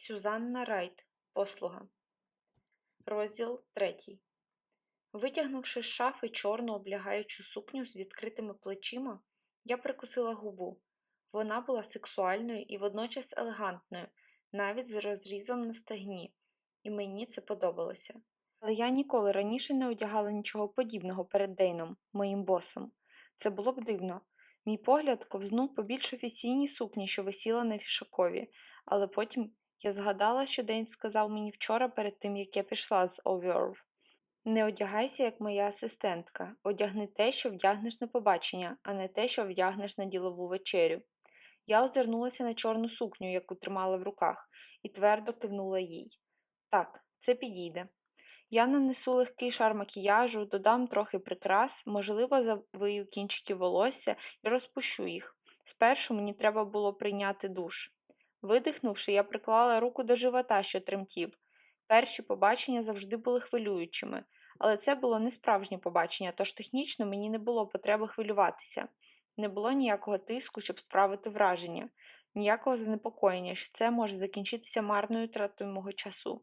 Сюзанна Райт. Послуга. Розділ третій. Витягнувши з шафи чорну облягаючу сукню з відкритими плечима, я прикусила губу. Вона була сексуальною і водночас елегантною, навіть з розрізом на стегні, і мені це подобалося. Але я ніколи раніше не одягала нічого подібного перед Дейном, моїм босом. Це було б дивно. Мій погляд ковзнув по більш офіційній сукні, що висіла на фішакові, але потім я згадала, що Дейн сказав мені вчора перед тим, як я пішла з Overv. Не одягайся, як моя асистентка. Одягни те, що вдягнеш на побачення, а не те, що вдягнеш на ділову вечерю. Я озирнулася на чорну сукню, яку тримала в руках, і твердо кивнула їй. Так, це підійде. Я нанесу легкий шар макіяжу, додам трохи прикрас, можливо, завию кінчики волосся і розпущу їх. Спершу мені треба було прийняти душ. Видихнувши, я приклала руку до живота, що тремтів. Перші побачення завжди були хвилюючими, але це було не справжнє побачення, тож технічно мені не було потреби хвилюватися. Не було ніякого тиску, щоб справити враження, ніякого занепокоєння, що це може закінчитися марною тратою мого часу.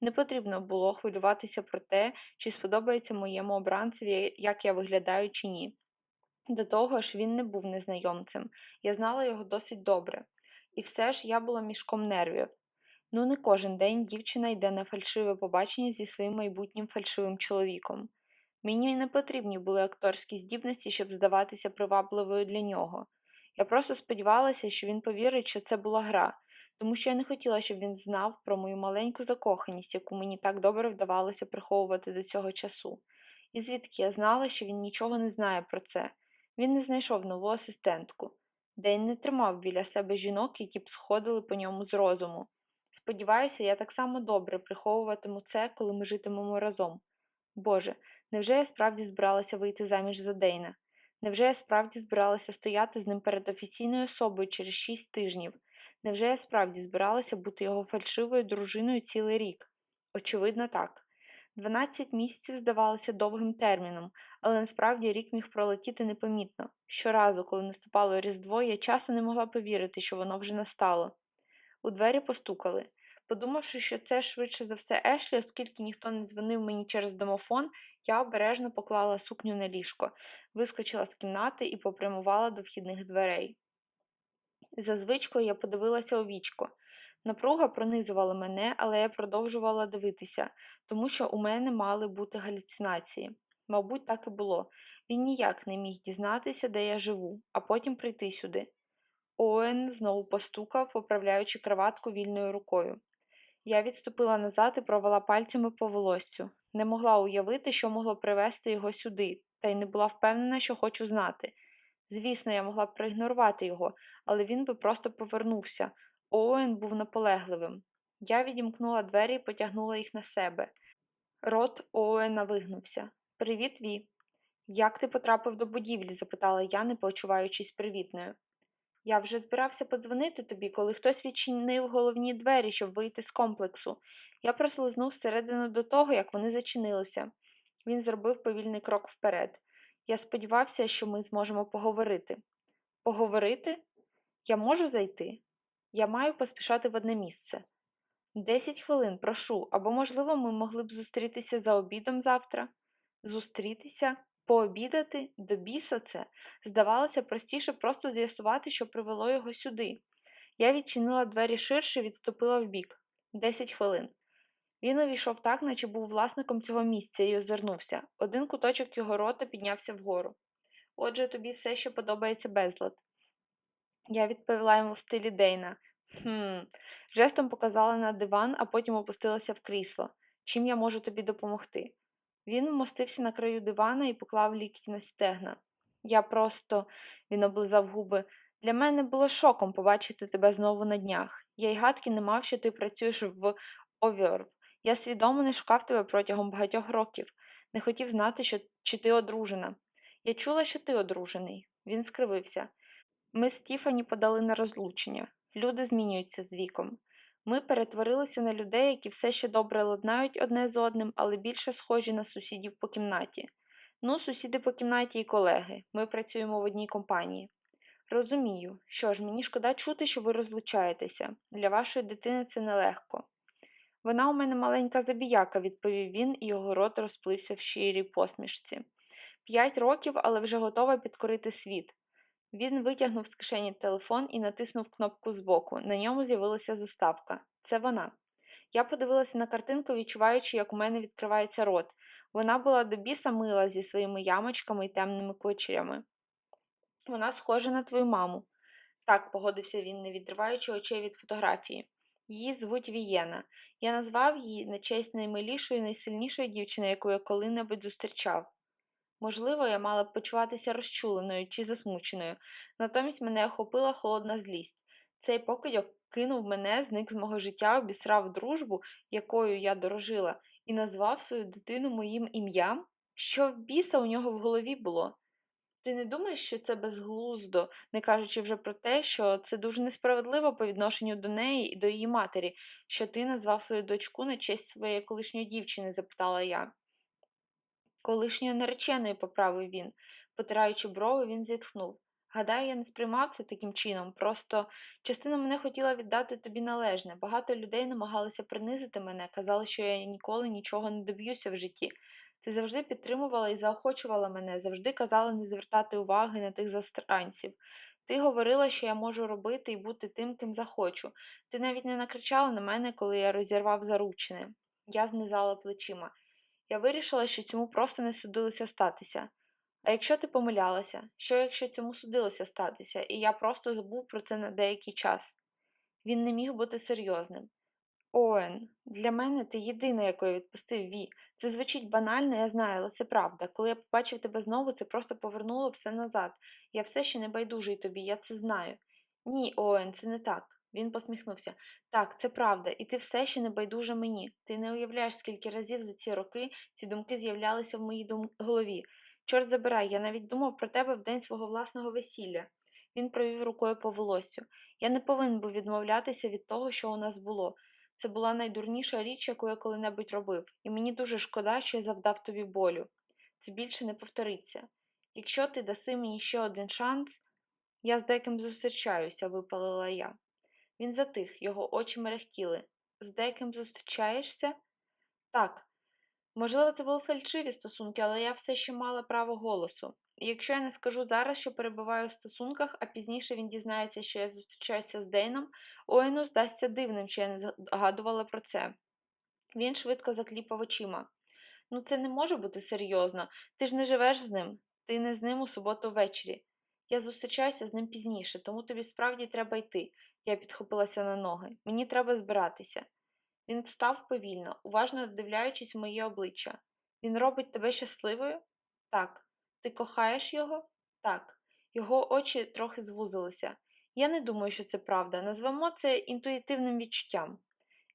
Не потрібно було хвилюватися про те, чи сподобається моєму обранцеві, як я виглядаю чи ні. До того ж, він не був незнайомцем, я знала його досить добре. І все ж я була мішком нервів. Ну, не кожен день дівчина йде на фальшиве побачення зі своїм майбутнім фальшивим чоловіком. Мені не потрібні були акторські здібності, щоб здаватися привабливою для нього. Я просто сподівалася, що він повірить, що це була гра, тому що я не хотіла, щоб він знав про мою маленьку закоханість, яку мені так добре вдавалося приховувати до цього часу. І звідки я знала, що він нічого не знає про це. Він не знайшов нову асистентку. День не тримав біля себе жінок, які б сходили по ньому з розуму. Сподіваюся, я так само добре приховуватиму це, коли ми житимемо разом. Боже, невже я справді збиралася вийти заміж за Дейна? Невже я справді збиралася стояти з ним перед офіційною особою через шість тижнів? Невже я справді збиралася бути його фальшивою дружиною цілий рік? Очевидно, так. Дванадцять місяців здавалося довгим терміном, але насправді рік міг пролетіти непомітно. Щоразу, коли наступало Різдво, я часто не могла повірити, що воно вже настало. У двері постукали. Подумавши, що це швидше за все Ешлі, оскільки ніхто не дзвонив мені через домофон, я обережно поклала сукню на ліжко, вискочила з кімнати і попрямувала до вхідних дверей. За звичкою я подивилася у вічко. Напруга пронизувала мене, але я продовжувала дивитися, тому що у мене мали бути галюцинації. Мабуть, так і було. Він ніяк не міг дізнатися, де я живу, а потім прийти сюди. Оуен знову постукав, поправляючи краватку вільною рукою. Я відступила назад і провела пальцями по волоссю. Не могла уявити, що могло привести його сюди, та й не була впевнена, що хочу знати. Звісно, я могла б проігнорувати його, але він би просто повернувся. Оуен був наполегливим. Я відімкнула двері і потягнула їх на себе. Рот Оуена вигнувся. Привіт, Ві. Як ти потрапив до будівлі? запитала я, не почуваючись привітною. Я вже збирався подзвонити тобі, коли хтось відчинив головні двері, щоб вийти з комплексу. Я прослизнув всередину до того, як вони зачинилися. Він зробив повільний крок вперед. Я сподівався, що ми зможемо поговорити. Поговорити? Я можу зайти? Я маю поспішати в одне місце. Десять хвилин, прошу, або, можливо, ми могли б зустрітися за обідом завтра. Зустрітися? Пообідати до біса це здавалося простіше просто з'ясувати, що привело його сюди. Я відчинила двері ширше і відступила вбік. Десять хвилин. Він увійшов так, наче був власником цього місця, і озирнувся. Один куточок його рота піднявся вгору. Отже, тобі все ще подобається безлад. Я відповіла йому в стилі Дейна. Хм. Жестом показала на диван, а потім опустилася в крісло. Чим я можу тобі допомогти? Він вмостився на краю дивана і поклав лікті на стегна. Я просто, він облизав губи. Для мене було шоком побачити тебе знову на днях. Я й гадки не мав, що ти працюєш в Овьорв. Я свідомо не шукав тебе протягом багатьох років. Не хотів знати, що чи ти одружена. Я чула, що ти одружений. Він скривився. Ми з Тіфані подали на розлучення. Люди змінюються з віком. Ми перетворилися на людей, які все ще добре ладнають одне з одним, але більше схожі на сусідів по кімнаті. Ну, сусіди по кімнаті і колеги. Ми працюємо в одній компанії. Розумію. Що ж, мені шкода чути, що ви розлучаєтеся. Для вашої дитини це нелегко. Вона у мене маленька забіяка, відповів він, і його рот розплився в щирій посмішці. П'ять років, але вже готова підкорити світ. Він витягнув з кишені телефон і натиснув кнопку збоку. На ньому з'явилася заставка. Це вона. Я подивилася на картинку, відчуваючи, як у мене відкривається рот. Вона була до біса мила зі своїми ямочками і темними кучерями. Вона схожа на твою маму. Так, погодився він, не відриваючи очей від фотографії. Її звуть Вієна. Я назвав її на честь наймилішої, найсильнішої дівчини, яку я коли-небудь зустрічав. Можливо, я мала б почуватися розчуленою чи засмученою, натомість мене охопила холодна злість. Цей покидьок кинув мене, зник з мого життя, обісрав дружбу, якою я дорожила, і назвав свою дитину моїм ім'ям? Що в біса у нього в голові було? Ти не думаєш, що це безглуздо, не кажучи вже про те, що це дуже несправедливо по відношенню до неї і до її матері, що ти назвав свою дочку на честь своєї колишньої дівчини? запитала я. Колишньої нареченої, поправив він. Потираючи брови, він зітхнув. Гадаю, я не сприймав це таким чином, просто частина мене хотіла віддати тобі належне. Багато людей намагалися принизити мене, казали, що я ніколи нічого не доб'юся в житті. Ти завжди підтримувала і заохочувала мене, завжди казала не звертати уваги на тих застранців. Ти говорила, що я можу робити і бути тим, ким захочу. Ти навіть не накричала на мене, коли я розірвав заручини. Я знизала плечима. Я вирішила, що цьому просто не судилося статися. А якщо ти помилялася, що якщо цьому судилося статися, і я просто забув про це на деякий час? Він не міг бути серйозним. Оен, для мене ти єдина, яку я відпустив Ві. Це звучить банально, я знаю, але це правда. Коли я побачив тебе знову, це просто повернуло все назад. Я все ще не байдужий тобі, я це знаю. Ні, Оен, це не так. Він посміхнувся. Так, це правда, і ти все ще не байдуже мені. Ти не уявляєш, скільки разів за ці роки ці думки з'являлися в моїй голові. Чорт забирай, я навіть думав про тебе в день свого власного весілля. Він провів рукою по волоссю. Я не повинен був відмовлятися від того, що у нас було. Це була найдурніша річ, яку я коли-небудь робив, і мені дуже шкода, що я завдав тобі болю. Це більше не повториться. Якщо ти даси мені ще один шанс, я з деяким зустрічаюся, випалила я. Він затих, його очі мерехтіли. З деяким зустрічаєшся? Так. Можливо, це були фальшиві стосунки, але я все ще мала право голосу. І якщо я не скажу зараз, що перебуваю в стосунках, а пізніше він дізнається, що я зустрічаюся з Дейном, Оену здасться дивним, що я не згадувала про це. Він швидко закліпав очима. Ну, це не може бути серйозно. Ти ж не живеш з ним, ти не з ним у суботу ввечері. Я зустрічаюся з ним пізніше, тому тобі справді треба йти. Я підхопилася на ноги. Мені треба збиратися. Він встав повільно, уважно дивляючись моє обличчя. Він робить тебе щасливою? Так. Ти кохаєш його? Так. Його очі трохи звузилися. Я не думаю, що це правда. Назвемо це інтуїтивним відчуттям.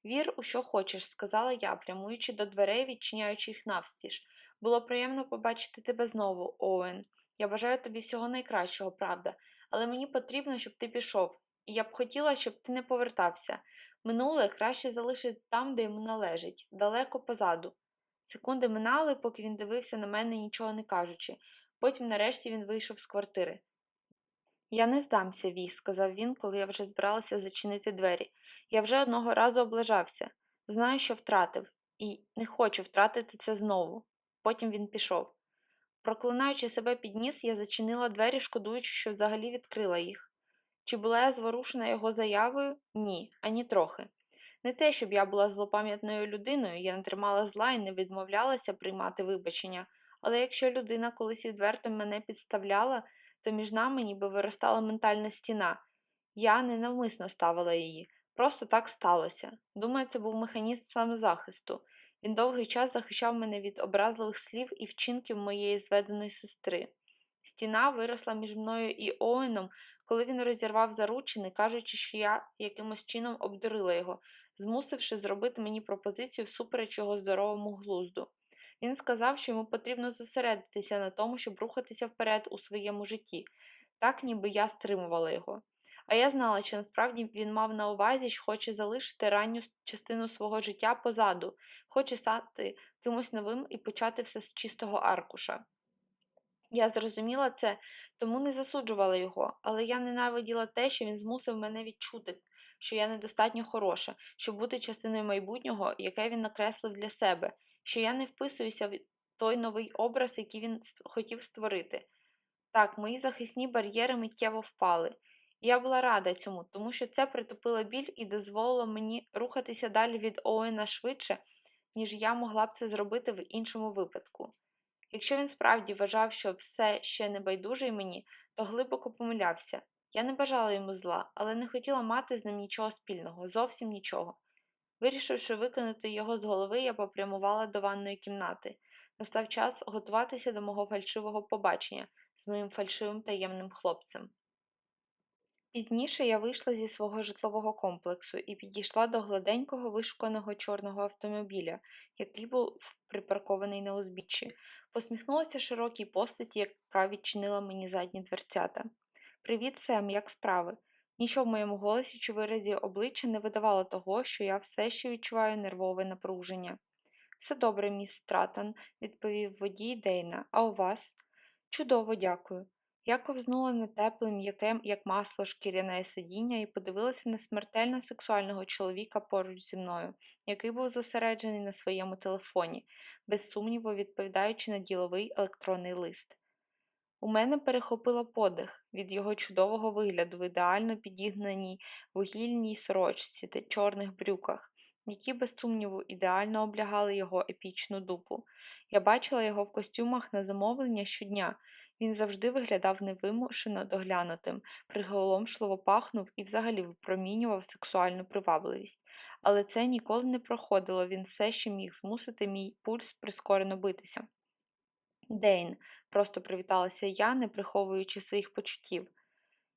Вір, у що хочеш, сказала я, прямуючи до дверей, відчиняючи їх навстіж. Було приємно побачити тебе знову, Оуен. Я бажаю тобі всього найкращого, правда, але мені потрібно, щоб ти пішов, я б хотіла, щоб ти не повертався. Минуле краще залишити там, де йому належить, далеко позаду. Секунди минали, поки він дивився на мене, нічого не кажучи. Потім, нарешті, він вийшов з квартири. Я не здамся, Ві, сказав він, коли я вже збиралася зачинити двері. Я вже одного разу облажався. Знаю, що втратив, і не хочу втратити це знову. Потім він пішов. Проклинаючи себе під ніс, я зачинила двері, шкодуючи, що взагалі відкрила їх. Чи була я зворушена його заявою? Ні, ані трохи. Не те, щоб я була злопам'ятною людиною, я не тримала зла і не відмовлялася приймати вибачення, але якщо людина колись відверто мене підставляла, то між нами ніби виростала ментальна стіна. Я ненавмисно ставила її, просто так сталося. Думаю, це був механізм самозахисту. Він довгий час захищав мене від образливих слів і вчинків моєї зведеної сестри. Стіна виросла між мною і Оуеном, коли він розірвав заручини, кажучи, що я якимось чином обдурила його, змусивши зробити мені пропозицію всупереч його здоровому глузду. Він сказав, що йому потрібно зосередитися на тому, щоб рухатися вперед у своєму житті, так ніби я стримувала його. А я знала, що насправді він мав на увазі, що хоче залишити ранню частину свого життя позаду, хоче стати кимось новим і почати все з чистого аркуша. Я зрозуміла це, тому не засуджувала його, але я ненавиділа те, що він змусив мене відчути, що я недостатньо хороша, щоб бути частиною майбутнього, яке він накреслив для себе, що я не вписуюся в той новий образ, який він хотів створити. Так, мої захисні бар'єри миттєво впали. І я була рада цьому, тому що це притупило біль і дозволило мені рухатися далі від Оуена швидше, ніж я могла б це зробити в іншому випадку. Якщо він справді вважав, що все ще не байдужий мені, то глибоко помилявся. Я не бажала йому зла, але не хотіла мати з ним нічого спільного, зовсім нічого. Вирішивши викинути його з голови, я попрямувала до ванної кімнати. Настав час готуватися до мого фальшивого побачення з моїм фальшивим таємним хлопцем. Пізніше я вийшла зі свого житлового комплексу і підійшла до гладенького вишуканого чорного автомобіля, який був припаркований на узбіччі. Посміхнулася широкій постаті, яка відчинила мені задні дверцята. Привіт, Сем, як справи? Нічого в моєму голосі чи виразі обличчя не видавало того, що я все ще відчуваю нервове напруження. Все добре, міс Стратон, відповів водій Дейна. А у вас? Чудово, дякую. Я ковзнула на тепле, м'яке, як масло, шкіряне сидіння і подивилася на смертельно сексуального чоловіка поруч зі мною, який був зосереджений на своєму телефоні, без сумніву відповідаючи на діловий електронний лист. У мене перехопило подих від його чудового вигляду в ідеально підігнаній вугільній сорочці та чорних брюках, які, без сумніву, ідеально облягали його епічну дупу. Я бачила його в костюмах на замовлення щодня. Він завжди виглядав невимушено доглянутим, приголомшливо пахнув і взагалі випромінював сексуальну привабливість. Але це ніколи не проходило, він все ще міг змусити мій пульс прискорено битися. Дейн, просто привіталася я, не приховуючи своїх почуттів.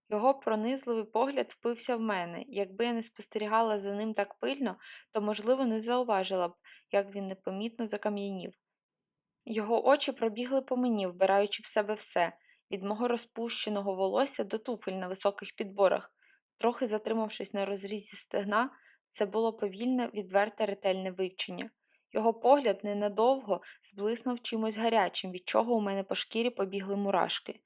Його пронизливий погляд впився в мене. Якби я не спостерігала за ним так пильно, то, можливо, не зауважила б, як він непомітно закам'янів. Його очі пробігли по мені, вбираючи в себе все, від мого розпущеного волосся до туфель на високих підборах. Трохи затримавшись на розрізі стегна, це було повільне, відверте ретельне вивчення. Його погляд ненадовго зблиснув чимось гарячим, від чого у мене по шкірі побігли мурашки.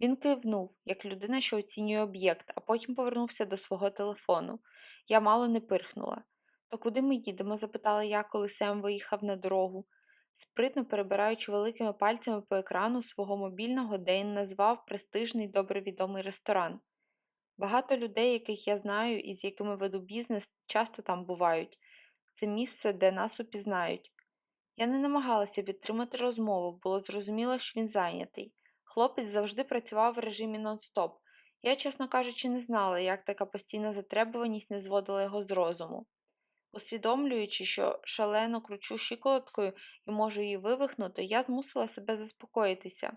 Він кивнув, як людина, що оцінює об'єкт, а потім повернувся до свого телефону. Я мало не пирхнула. То куди ми їдемо? запитала я, коли Сем виїхав на дорогу. Спритно перебираючи великими пальцями по екрану свого мобільного, Дейн назвав престижний добре відомий ресторан. Багато людей, яких я знаю і з якими веду бізнес, часто там бувають. Це місце, де нас упізнають. Я не намагалася підтримати розмову, було зрозуміло, що він зайнятий. Хлопець завжди працював в режимі нон-стоп. Я, чесно кажучи, не знала, як така постійна затребуваність не зводила його з розуму. Усвідомлюючи, що шалено кручу щиколоткою і можу її вивихнути, я змусила себе заспокоїтися.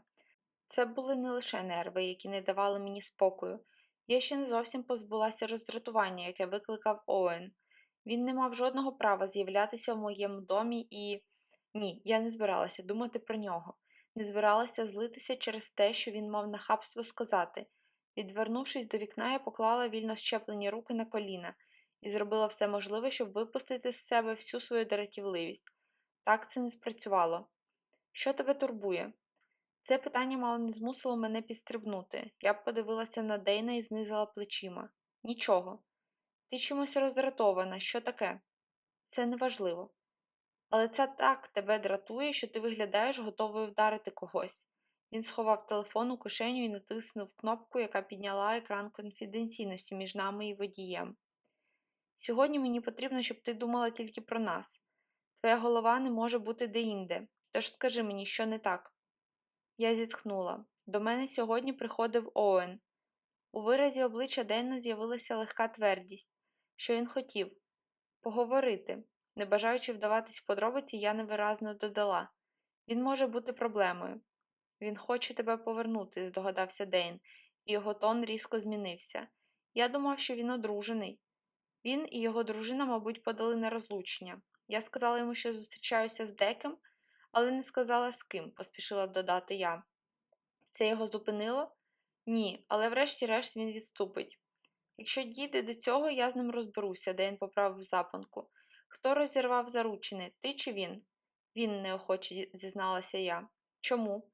Це були не лише нерви, які не давали мені спокою. Я ще не зовсім позбулася роздратування, яке викликав Оуен. Він не мав жодного права з'являтися в моєму домі і. Ні, я не збиралася думати про нього, не збиралася злитися через те, що він мав нахабство сказати. Відвернувшись до вікна, я поклала вільно щеплені руки на коліна і зробила все можливе, щоб випустити з себе всю свою дратівливість. Так це не спрацювало. Що тебе турбує? Це питання мало не змусило мене підстрибнути. Я б подивилася на Дейна і знизила плечима. Нічого. Ти чимось роздратована, що таке? Це неважливо. Але це так тебе дратує, що ти виглядаєш готовою вдарити когось. Він сховав телефон у кишеню і натиснув кнопку, яка підняла екран конфіденційності між нами і водієм. Сьогодні мені потрібно, щоб ти думала тільки про нас. Твоя голова не може бути деінде, тож скажи мені, що не так. Я зітхнула. До мене сьогодні приходив Оуен. У виразі обличчя Дейна з'явилася легка твердість, що він хотів поговорити. Не бажаючи вдаватись в подробиці, я невиразно додала він може бути проблемою. Він хоче тебе повернути, здогадався Дейн, і його тон різко змінився. Я думав, що він одружений. Він і його дружина, мабуть, подали на розлучення. Я сказала йому, що зустрічаюся з деким, але не сказала з ким, поспішила додати я. Це його зупинило? Ні, але врешті-решт він відступить. Якщо дійде до цього, я з ним розберуся, Дейн поправив запонку. Хто розірвав заручини, ти чи він? Він неохоче зізналася я. Чому?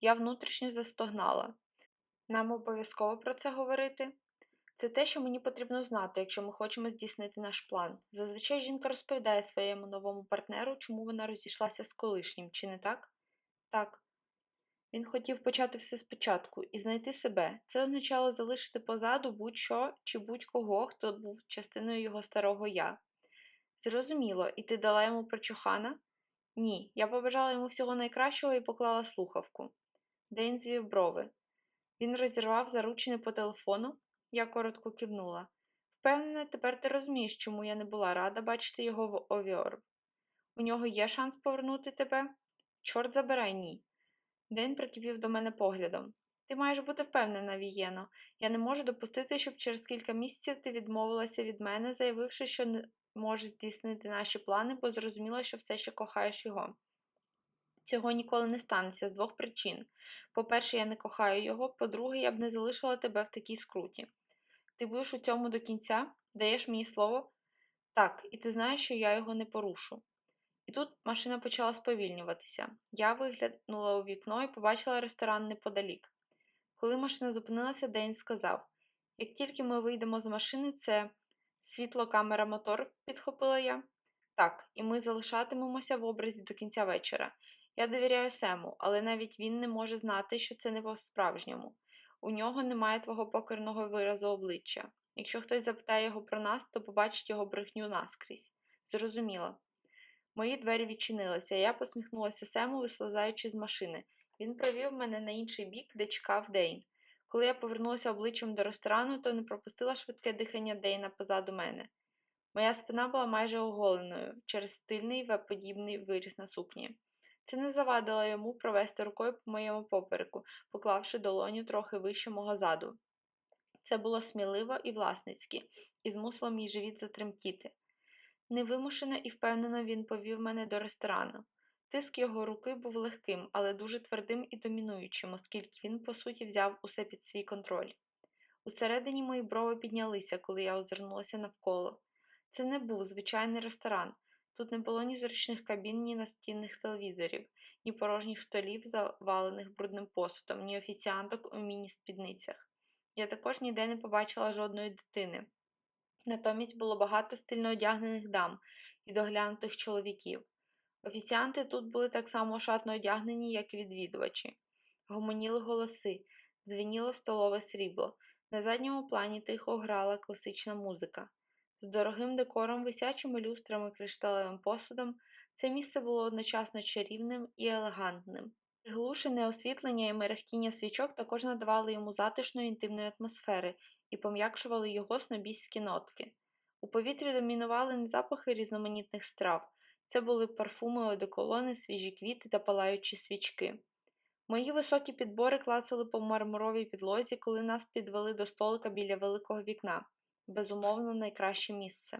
Я внутрішньо застогнала. Нам обов'язково про це говорити? Це те, що мені потрібно знати, якщо ми хочемо здійснити наш план. Зазвичай жінка розповідає своєму новому партнеру, чому вона розійшлася з колишнім, чи не так? Так. Він хотів почати все спочатку і знайти себе. Це означало залишити позаду будь-що чи будь-кого, хто був частиною його старого я. Зрозуміло, і ти дала йому прочухана? Ні, я побажала йому всього найкращого і поклала слухавку. Дейн звів брови. Він розірвав заручини по телефону, я коротко кивнула. Впевнена, тепер ти розумієш, чому я не була рада бачити його в Овіорб. У нього є шанс повернути тебе? Чорт забирай, ні. День прикипів до мене поглядом. Ти маєш бути впевнена, Вієно. Я не можу допустити, щоб через кілька місяців ти відмовилася від мене, заявивши, що не можеш здійснити наші плани, бо зрозуміла, що все ще кохаєш його. Цього ніколи не станеться з двох причин. По-перше, я не кохаю його, по-друге, я б не залишила тебе в такій скруті. Ти будеш у цьому до кінця? Даєш мені слово? Так, і ти знаєш, що я його не порушу. І тут машина почала сповільнюватися. Я виглянула у вікно і побачила ресторан неподалік. Коли машина зупинилася, Дейн сказав: Як тільки ми вийдемо з машини, це світло, камера, мотор, підхопила я. Так, і ми залишатимемося в образі до кінця вечора. Я довіряю Сему, але навіть він не може знати, що це не по-справжньому. У нього немає твого покерного виразу обличчя. Якщо хтось запитає його про нас, то побачить його брехню наскрізь. Зрозуміла. Мої двері відчинилися, я посміхнулася Сему, вислизаючи з машини. Він провів мене на інший бік, де чекав Дейн. Коли я повернулася обличчям до ресторану, то не пропустила швидке дихання Дейна позаду мене. Моя спина була майже оголеною через стильний веб-подібний виріс на сукні. Це не завадило йому провести рукою по моєму попереку, поклавши долоню трохи вище мого заду. Це було сміливо і власницьки, і змусило мій живіт затремтіти. Невимушено і впевнено він повів мене до ресторану. Тиск його руки був легким, але дуже твердим і домінуючим, оскільки він, по суті, взяв усе під свій контроль. Усередині мої брови піднялися, коли я озирнулася навколо. Це не був звичайний ресторан. Тут не було ні зручних кабін, ні настінних телевізорів, ні порожніх столів, завалених брудним посудом, ні офіціанток у міні-спідницях. Я також ніде не побачила жодної дитини. Натомість було багато стильно одягнених дам і доглянутих чоловіків. Офіціанти тут були так само шатно одягнені, як і відвідувачі. Гомоніли голоси, дзвеніло столове срібло. На задньому плані тихо грала класична музика. З дорогим декором, висячими люстрами, кришталевим посудом, це місце було одночасно чарівним і елегантним. Приглушене освітлення і мерехтіння свічок також надавали йому затишної інтимної атмосфери і пом'якшували його снобійські нотки. У повітрі домінували не запахи різноманітних страв, це були парфуми, одеколони, свіжі квіти та палаючі свічки. Мої високі підбори клацали по мармуровій підлозі, коли нас підвели до столика біля великого вікна безумовно, найкраще місце.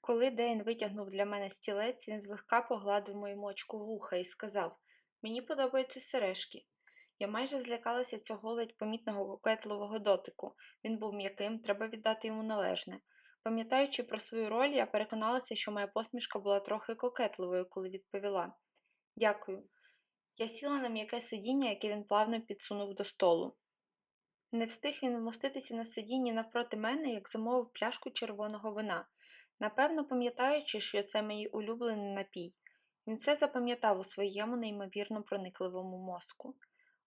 Коли Дейн витягнув для мене стілець, він злегка погладив мою мочку вуха і сказав Мені подобаються сережки. Я майже злякалася цього ледь помітного кокетливого дотику. Він був м'яким, треба віддати йому належне. Пам'ятаючи про свою роль, я переконалася, що моя посмішка була трохи кокетливою, коли відповіла Дякую. Я сіла на м'яке сидіння, яке він плавно підсунув до столу. Не встиг він вмоститися на сидінні навпроти мене, як замовив пляшку червоного вина, напевно, пам'ятаючи, що це мій улюблений напій. Він це запам'ятав у своєму неймовірно проникливому мозку.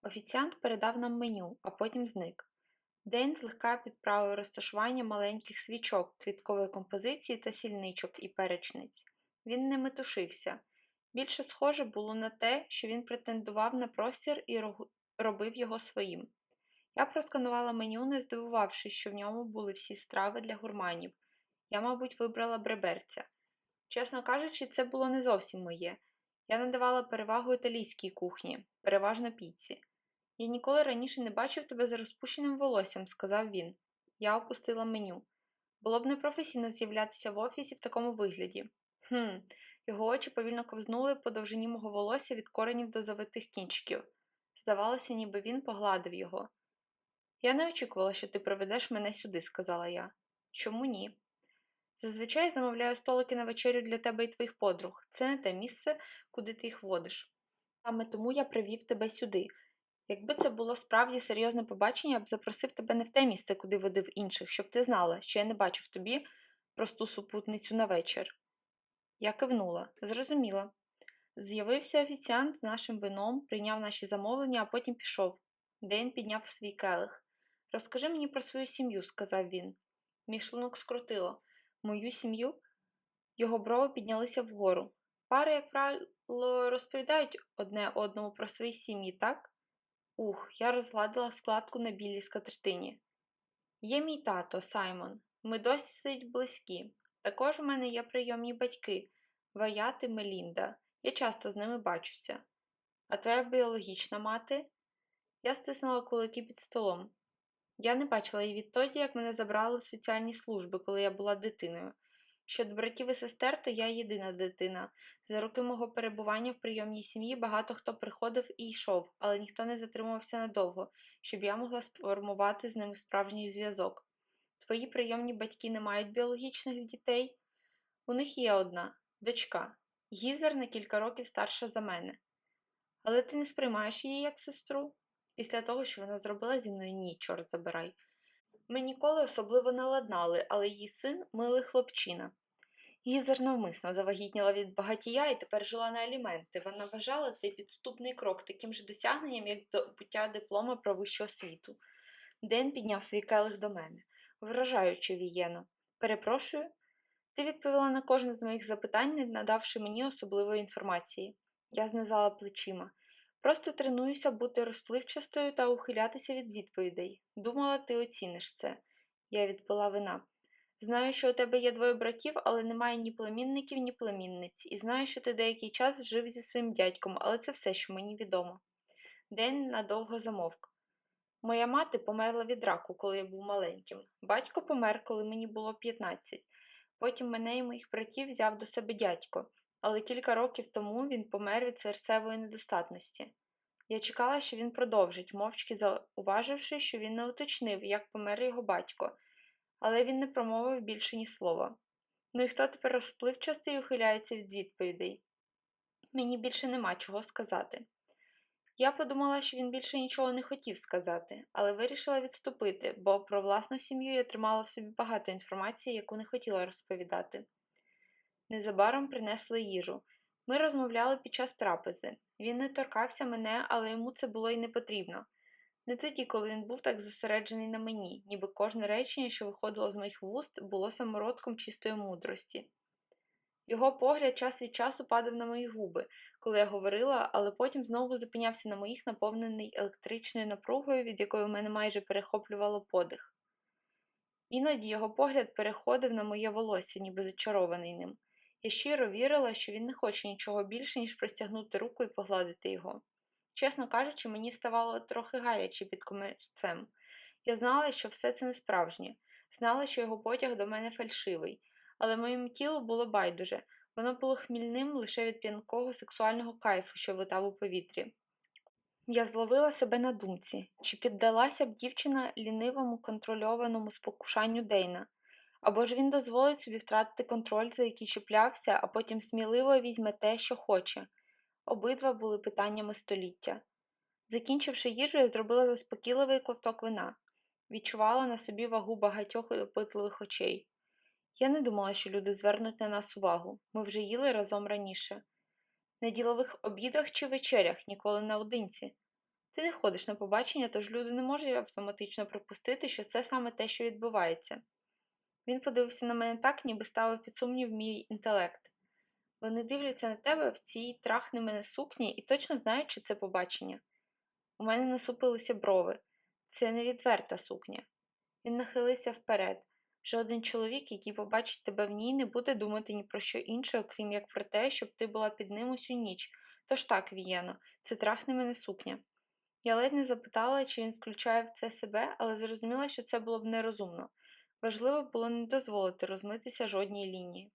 Офіціант передав нам меню, а потім зник. День злегка підправив розташування маленьких свічок, квіткової композиції та сільничок і перечниць. Він не метушився. Більше схоже було на те, що він претендував на простір і робив його своїм. Я просканувала меню, не здивувавшись, що в ньому були всі страви для гурманів. Я, мабуть, вибрала бреберця. Чесно кажучи, це було не зовсім моє. Я надавала перевагу італійській кухні, переважно піці. Я ніколи раніше не бачив тебе з розпущеним волоссям, сказав він. Я опустила меню. Було б непрофесійно з'являтися в офісі в такому вигляді. Хм, його очі повільно ковзнули по довжині мого волосся від коренів до завитих кінчиків. Здавалося, ніби він погладив його. Я не очікувала, що ти приведеш мене сюди, сказала я. Чому ні? Зазвичай замовляю столики на вечерю для тебе і твоїх подруг. Це не те місце, куди ти їх водиш. Саме тому я привів тебе сюди. Якби це було справді серйозне побачення, я б запросив тебе не в те місце, куди водив інших, щоб ти знала, що я не бачу в тобі просту супутницю на вечір. Я кивнула, зрозуміла. З'явився офіціант з нашим вином, прийняв наші замовлення, а потім пішов. Дейн підняв свій келих. Розкажи мені про свою сім'ю, сказав він. Мій шлунок скрутило. Мою сім'ю? Його брови піднялися вгору. Пари, як правило, розповідають одне одному про свої сім'ї, так? Ух, я розгладила складку на білій скатертині. Є мій тато, Саймон. Ми досить близькі. Також у мене є прийомні батьки Ваят і Мелінда. Я часто з ними бачуся. А твоя біологічна мати? Я стиснула кулаки під столом. Я не бачила її відтоді, як мене забрали з соціальні служби, коли я була дитиною. Щодо братів і сестер, то я єдина дитина. За роки мого перебування в прийомній сім'ї багато хто приходив і йшов, але ніхто не затримувався надовго, щоб я могла сформувати з ними справжній зв'язок. Твої прийомні батьки не мають біологічних дітей? У них є одна дочка. Гізер на кілька років старша за мене. Але ти не сприймаєш її як сестру? Після того, що вона зробила зі мною ні, чорт забирай. Ми ніколи особливо не ладнали, але її син милий хлопчина. Гізер навмисно завагітніла від багатія і тепер жила на аліменти. Вона вважала цей підступний крок таким же досягненням, як здобуття диплома про вищу освіту. Ден підняв свій келих до мене, вражаючи вієно. Перепрошую, ти відповіла на кожне з моїх запитань, не надавши мені особливої інформації. Я знизала плечима. Просто тренуюся бути розпливчастою та ухилятися від відповідей. Думала, ти оціниш це. Я відпила вина. Знаю, що у тебе є двоє братів, але немає ні племінників, ні племінниць, і знаю, що ти деякий час жив зі своїм дядьком, але це все, що мені відомо. День надовго замовк. Моя мати померла від раку, коли я був маленьким. Батько помер, коли мені було 15. Потім мене і моїх братів взяв до себе дядько, але кілька років тому він помер від серцевої недостатності. Я чекала, що він продовжить, мовчки зауваживши, що він не уточнив, як помер його батько, але він не промовив більше ні слова. Ну і хто тепер розпливчастий і ухиляється від відповідей? Мені більше нема чого сказати. Я подумала, що він більше нічого не хотів сказати, але вирішила відступити, бо про власну сім'ю я тримала в собі багато інформації, яку не хотіла розповідати. Незабаром принесли їжу. Ми розмовляли під час трапези. Він не торкався мене, але йому це було й не потрібно. Не тоді, коли він був так зосереджений на мені, ніби кожне речення, що виходило з моїх вуст, було самородком чистої мудрості. Його погляд час від часу падав на мої губи, коли я говорила, але потім знову зупинявся на моїх, наповнений електричною напругою, від якої у мене майже перехоплювало подих. Іноді його погляд переходив на моє волосся, ніби зачарований ним. Я щиро вірила, що він не хоче нічого більше, ніж простягнути руку і погладити його. Чесно кажучи, мені ставало трохи гаряче під комірцем. Я знала, що все це не справжнє, знала, що його потяг до мене фальшивий, але моєму тілу було байдуже, воно було хмільним лише від п'янкого сексуального кайфу, що витав у повітрі. Я зловила себе на думці, чи піддалася б дівчина лінивому контрольованому спокушанню Дейна, або ж він дозволить собі втратити контроль, за який чіплявся, а потім сміливо візьме те, що хоче. Обидва були питаннями століття. Закінчивши їжу, я зробила заспокійливий ковток вина, відчувала на собі вагу багатьох опитливих очей. Я не думала, що люди звернуть на нас увагу ми вже їли разом раніше. На ділових обідах чи вечерях ніколи наодинці. Ти не ходиш на побачення, тож люди не можуть автоматично припустити, що це саме те, що відбувається. Він подивився на мене так, ніби ставив під сумнів мій інтелект. Вони дивляться на тебе в цій трахни мене сукні і точно знають, що це побачення. У мене насупилися брови. Це невідверта сукня. Він нахилився вперед. Жоден чоловік, який побачить тебе в ній, не буде думати ні про що інше, окрім як про те, щоб ти була під ним усю ніч. Тож так, Вієно, це трахне мене сукня. Я ледь не запитала, чи він включає в це себе, але зрозуміла, що це було б нерозумно. Важливо було не дозволити розмитися жодній лінії.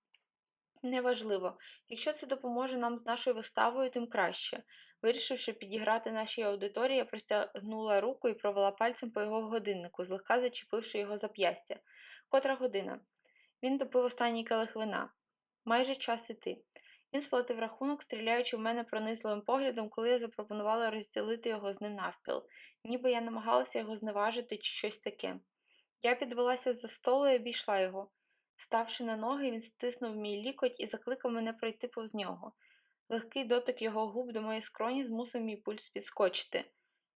Неважливо, якщо це допоможе нам з нашою виставою, тим краще. Вирішивши підіграти нашій аудиторії, я простягнула руку і провела пальцем по його годиннику, злегка зачепивши його зап'ястя. Котра година. Він допив останній келих вина. Майже час іти. Він сплатив рахунок, стріляючи в мене пронизливим поглядом, коли я запропонувала розділити його з ним навпіл, ніби я намагалася його зневажити чи щось таке. Я підвелася за столу і обійшла його. Ставши на ноги, він стиснув мій лікоть і закликав мене пройти повз нього. Легкий дотик його губ до моєї скроні змусив мій пульс підскочити.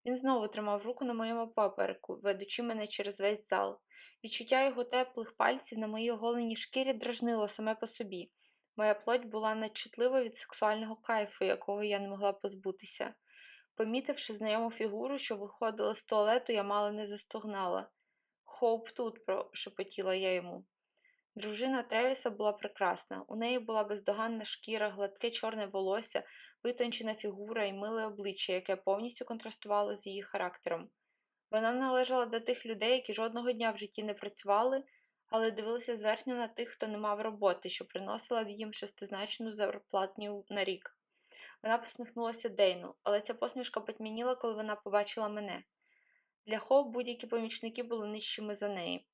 Він знову тримав руку на моєму попереку, ведучи мене через весь зал. Відчуття його теплих пальців на моїй оголеній шкірі дражнило саме по собі. Моя плоть була надчутлива від сексуального кайфу, якого я не могла позбутися. Помітивши знайому фігуру, що виходила з туалету, я мало не застогнала. Хоуп тут, прошепотіла я йому. Дружина Тревіса була прекрасна. У неї була бездоганна шкіра, гладке чорне волосся, витончена фігура і миле обличчя, яке повністю контрастувало з її характером. Вона належала до тих людей, які жодного дня в житті не працювали, але дивилися зверхньо на тих, хто не мав роботи, що приносила б їм шестизначну зарплатню на рік. Вона посміхнулася Дейну, але ця посмішка потьмяніла, коли вона побачила мене. Для Хоуп будь-які помічники були нижчими за неї.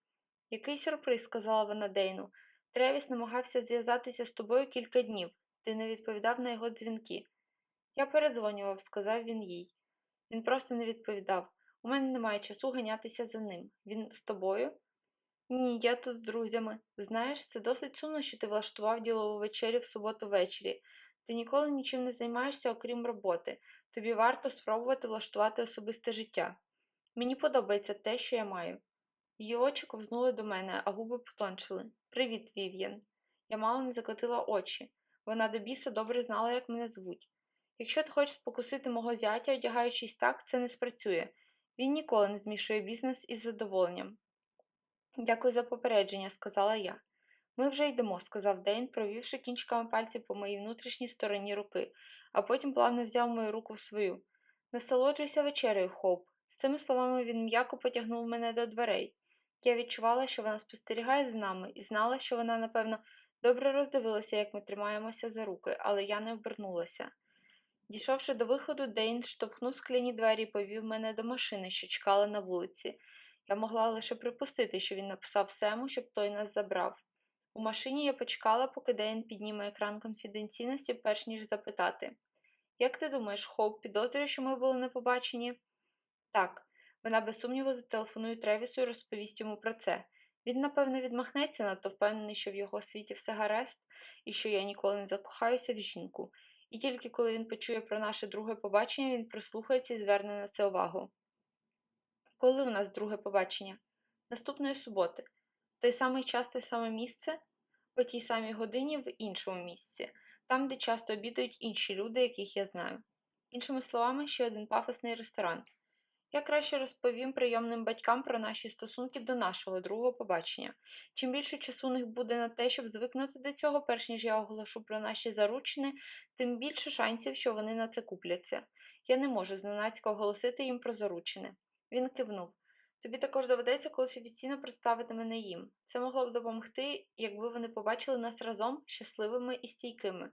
Який сюрприз, сказала вона Дейну. Тревіс намагався зв'язатися з тобою кілька днів. Ти не відповідав на його дзвінки. Я передзвонював, сказав він їй. Він просто не відповідав. У мене немає часу ганятися за ним. Він з тобою? Ні, я тут з друзями. Знаєш, це досить сумно, що ти влаштував ділову вечерю в суботу ввечері. Ти ніколи нічим не займаєшся, окрім роботи. Тобі варто спробувати влаштувати особисте життя. Мені подобається те, що я маю. Її очі ковзнули до мене, а губи потончили. Привіт, Вів'єн. Я мало не закотила очі. Вона до біса добре знала, як мене звуть. Якщо ти хочеш спокусити мого зятя, одягаючись так, це не спрацює. Він ніколи не змішує бізнес із задоволенням. Дякую за попередження, сказала я. Ми вже йдемо, сказав Дейн, провівши кінчиками пальців по моїй внутрішній стороні руки, а потім плавно взяв мою руку в свою. Насолоджуйся вечерею, Хоуп. З цими словами він м'яко потягнув мене до дверей. Я відчувала, що вона спостерігає за нами, і знала, що вона, напевно, добре роздивилася, як ми тримаємося за руки, але я не обернулася. Дійшовши до виходу, Дейн штовхнув скляні двері і повів мене до машини, що чекала на вулиці. Я могла лише припустити, що він написав Сему, щоб той нас забрав. У машині я почекала, поки Дейн підніме екран конфіденційності, перш ніж запитати Як ти думаєш, Хоуп підозрює, що ми були не побачені? Так, вона без сумніву зателефонує Тревісу і розповість йому про це. Він, напевно, відмахнеться, надто впевнений, що в його світі все гаразд і що я ніколи не закохаюся в жінку. І тільки коли він почує про наше друге побачення, він прислухається і зверне на це увагу. Коли у нас друге побачення? Наступної суботи. Той самий час, те саме місце, о тій самій годині в іншому місці, там, де часто обідають інші люди, яких я знаю. Іншими словами, ще один пафосний ресторан. Я краще розповім прийомним батькам про наші стосунки до нашого другого побачення. Чим більше часу у них буде на те, щоб звикнути до цього, перш ніж я оголошу про наші заручини, тим більше шансів, що вони на це купляться. Я не можу зненацька оголосити їм про заручини. Він кивнув. Тобі також доведеться колись офіційно представити мене їм. Це могло б допомогти, якби вони побачили нас разом щасливими і стійкими.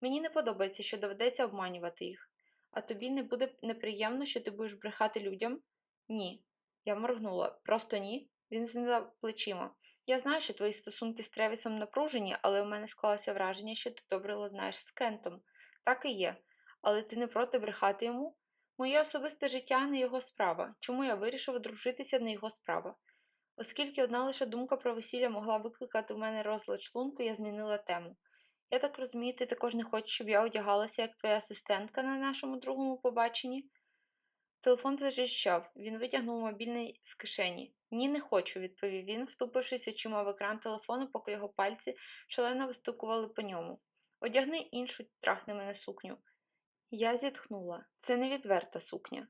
Мені не подобається, що доведеться обманювати їх. А тобі не буде неприємно, що ти будеш брехати людям? Ні. Я моргнула. Просто ні. Він знизав плечима. Я знаю, що твої стосунки з Тревісом напружені, але у мене склалося враження, що ти добре ладнаєш з Кентом. Так і є. Але ти не проти брехати йому? Моє особисте життя не його справа. Чому я вирішив одружитися не його справа? Оскільки одна лише думка про весілля могла викликати в мене розлад шлунку, я змінила тему. Я так розумію, ти також не хочеш, щоб я одягалася як твоя асистентка на нашому другому побаченні? Телефон зажищав, він витягнув мобільний з кишені. Ні, не хочу, відповів він, втупившись очима в екран телефону, поки його пальці шалено вистукували по ньому. Одягни іншу трахни мене сукню. Я зітхнула. Це не відверта сукня.